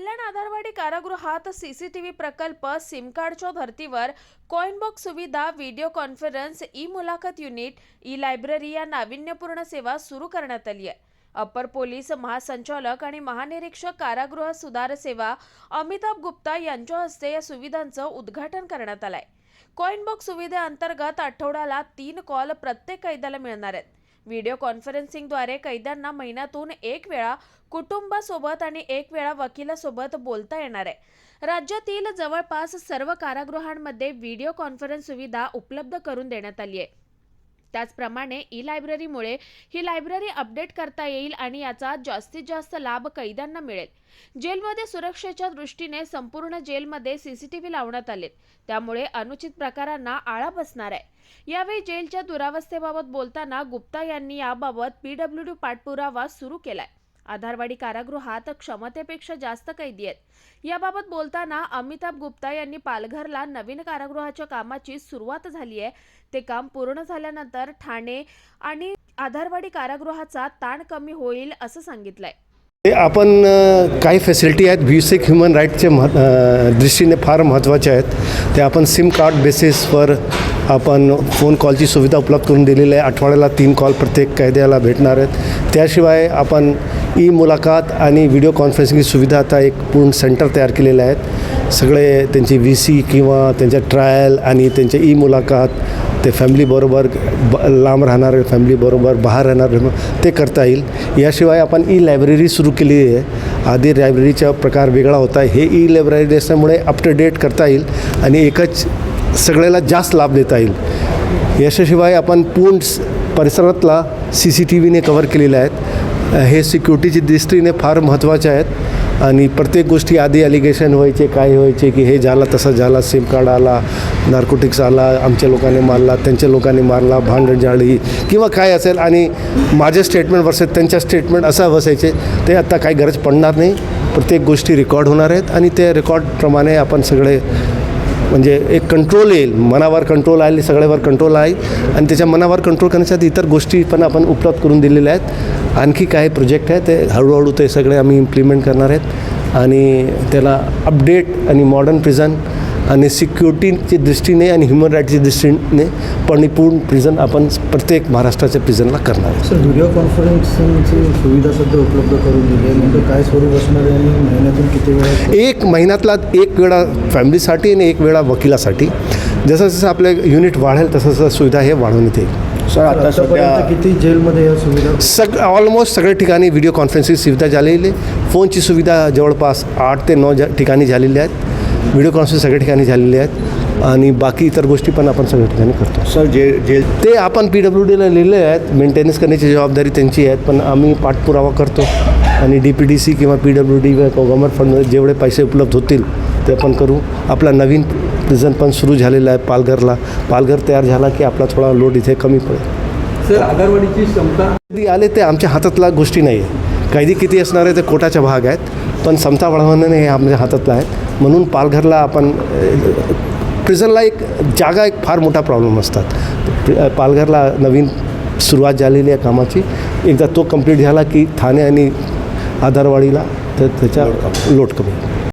कल्याण आधारवाडी कारागृहात सीसीटीव्ही प्रकल्प सिम कार्डच्या धर्तीवर कॉइनबॉक्स सुविधा व्हिडिओ कॉन्फरन्स ई मुलाखत युनिट ई लायब्ररी या नाविन्यपूर्ण सेवा सुरू करण्यात आली आहे. अप्पर पोलीस महासंचालक आणि महानिरीक्षक कारागृह सुधार सेवा अमिताभ गुप्ता यांच्या हस्ते या सुविधांचं उद्घाटन करण्यात आलंय. कॉइनबॉक्स सुविधेअंतर्गत आठवड्याला तीन कॉल प्रत्येक कैद्याला मिळणार आहेत. व्हिडिओ कॉन्फरन्सिंगद्वारे कैद्यांना महिन्यातून एक वेळा कुटुंबासोबत आणि एक वेळा वकिलासोबत बोलता येणार आहे. राज्यातील जवळपास सर्व कारागृहांमध्ये व्हिडिओ कॉन्फरन्स सुविधा उपलब्ध करून देण्यात आली आहे. त्याचप्रमाणे ई लायब्ररीमुळे ही लायब्ररी अपडेट करता येईल आणि याचा जास्तीत जास्त लाभ कैद्यांना मिळेल. जेलमध्ये सुरक्षेच्या दृष्टीने संपूर्ण जेलमध्ये सीसीटीव्ही लावण्यात आले. त्यामुळे अनुचित प्रकारांना आळा बसणार आहे. यावेळी जेलच्या दुरावस्थेबाबत बोलताना गुप्ता यांनी याबाबत पीडब्ल्यू डी पाठपुरावा सुरू केलाय. आधारवाडी कारागृहात क्षमतेपेक्षा जास्त कैदी आहेत. याबाबत बोलताना अमिताभ गुप्ता यांनी पालघरला नवीन कारागृहाच्या कामाची सुरुवात झाली आहे. ते काम पूर्ण झाल्यानंतर ठाणे आणि आधारवाडी कारागृहाचा ताण कमी होईल असं सांगितलंय. ते आपण काही फॅसिलिटी आहेत. बेसिक ह्युमन राईटचे मह दृष्टीने फार महत्त्वाचे आहेत. ते आपण सिम कार्ड बेसिसवर आपण फोन कॉलची सुविधा उपलब्ध करून दिलेली आहे. आठवड्याला तीन कॉल प्रत्येक कैद्याला भेटणार आहेत. त्याशिवाय आपण ई मुलाखत आणि व्हिडिओ कॉन्फरन्सिंगची सुविधा आता एक पूर्ण सेंटर तयार केलेले आहेत. सगळे त्यांची व्ही सी किंवा त्यांच्या ट्रायल आणि त्यांच्या ई मुलाखत ते फॅमिलीबरोबर ब लांब राहणारे फॅमिलीबरोबर बाहेर राहणार ते करता येईल. याशिवाय आपण ई लायब्ररी सुरू केली आहे. आधी लायब्ररीचा प्रकार वेगळा होता. हे ई लायब्ररी असल्यामुळे अप टू डेट करता येईल आणि एकच सगळ्याला जास्त लाभ देता येईल. याच्याशिवाय आपण पूर्ण परिसरातला सी सी टी व्हीने कव्हर केलेले आहेत. हे सिक्युरिटीच्या दृष्टीने फार महत्त्वाचे आहेत. आणि प्रत्येक गोष्टी आधी ॲलिगेशन व्हायचे काय व्हायचे की हे झालं तसं झाला सिम कार्ड आला नार्कोटिक्स आला आमच्या लोकांनी मारला त्यांच्या लोकांनी मारला भांडण जाळी किंवा काय असेल. आणि माझे स्टेटमेंट वर्सेस त्यांच्या स्टेटमेंट असं बसायचे ते आता काही गरज पडणार नाही. प्रत्येक गोष्टी रेकॉर्ड होणार आहेत आणि ते रेकॉर्डप्रमाणे आपण सगळे म्हणजे एक कंट्रोल येईल. मनावर कंट्रोल आहे सगळ्यावर कंट्रोल आहे. आणि त्याच्या मनावर कंट्रोल करण्यासाठी इतर गोष्टी पण आपण उपलब्ध करून दिलेल्या आहेत. आणखी काही प्रोजेक्ट आहे ते हळूहळू ते सगळे आम्ही इम्प्लिमेंट करणार आहेत. आणि त्याला अपडेट आणि मॉडर्न प्रिझन आणि सिक्युरिटीच्या दृष्टीने आणि ह्युमन राईटच्या दृष्टीने परिपूर्ण प्रिझन आपण प्रत्येक महाराष्ट्राच्या प्रिझनला करणार आहे. सर व्हिडिओ कॉन्फरन्सिंगची सुविधा सध्या उपलब्ध करून दिली आहे. म्हणजे काय स्वरूप असणार आहे आणि महिन्यातून किती वेळा एक महिन्यातला एक वेळा फॅमिलीसाठी आणि एक वेळा वकिलासाठी. जसं जसं आपले युनिट वाढेल तसं तसं सुविधा हे वाढवण्यात येईल सर आता सध्या आतापर्यंत किती जेलमध्ये या सुविधा सग ऑलमोस्ट सगळ्या ठिकाणी व्हिडिओ कॉन्फरन्सिंग सुविधा झालेली आहे. फोनची सुविधा जवळपास आठ ते नऊ जा- ठिकाणी झालेली आहेत. व्हिडिओ कॉन्फरन्स सगळ्या ठिकाणी झालेली आहेत आणि बाकी इतर गोष्टी पण आपण सगळ्या ठिकाणी करतो. सर जे जे ते आपण पी डब्ल्यू डीला लिहिले आहेत. मेंटेनन्स करण्याची जबाबदारी त्यांची आहे पण आम्ही पाठपुरावा करतो आणि डी पी डी सी किंवा पी डब्ल्यू डी गव्हर्नमेंट फंडमध्ये जेवढे पैसे उपलब्ध होतील ते आपण करू. आपला नवीन प्रिझन पण सुरू झालेला आहे पालघरला. पालघर तयार झाला की आपला थोडा लोड इथे कमी पडेल. सर आधारवाडीची क्षमता कधी आले ते आमच्या हातातला गोष्टी नाही आहे कैदी किती असणार आहे ते कोटाच्या भाग आहेत. पण समता वाढवणं हे आमच्या हातातलं आहे. म्हणून पालघरला आपण प्रिझनला एक जागा एक फार मोठा प्रॉब्लेम असतात. पालघरला नवीन सुरुवात झालेली आहे कामाची. एकदा तो कंप्लीट झाला की ठाणे आणि आधारवाडीला तर त्याचा लोट कमी.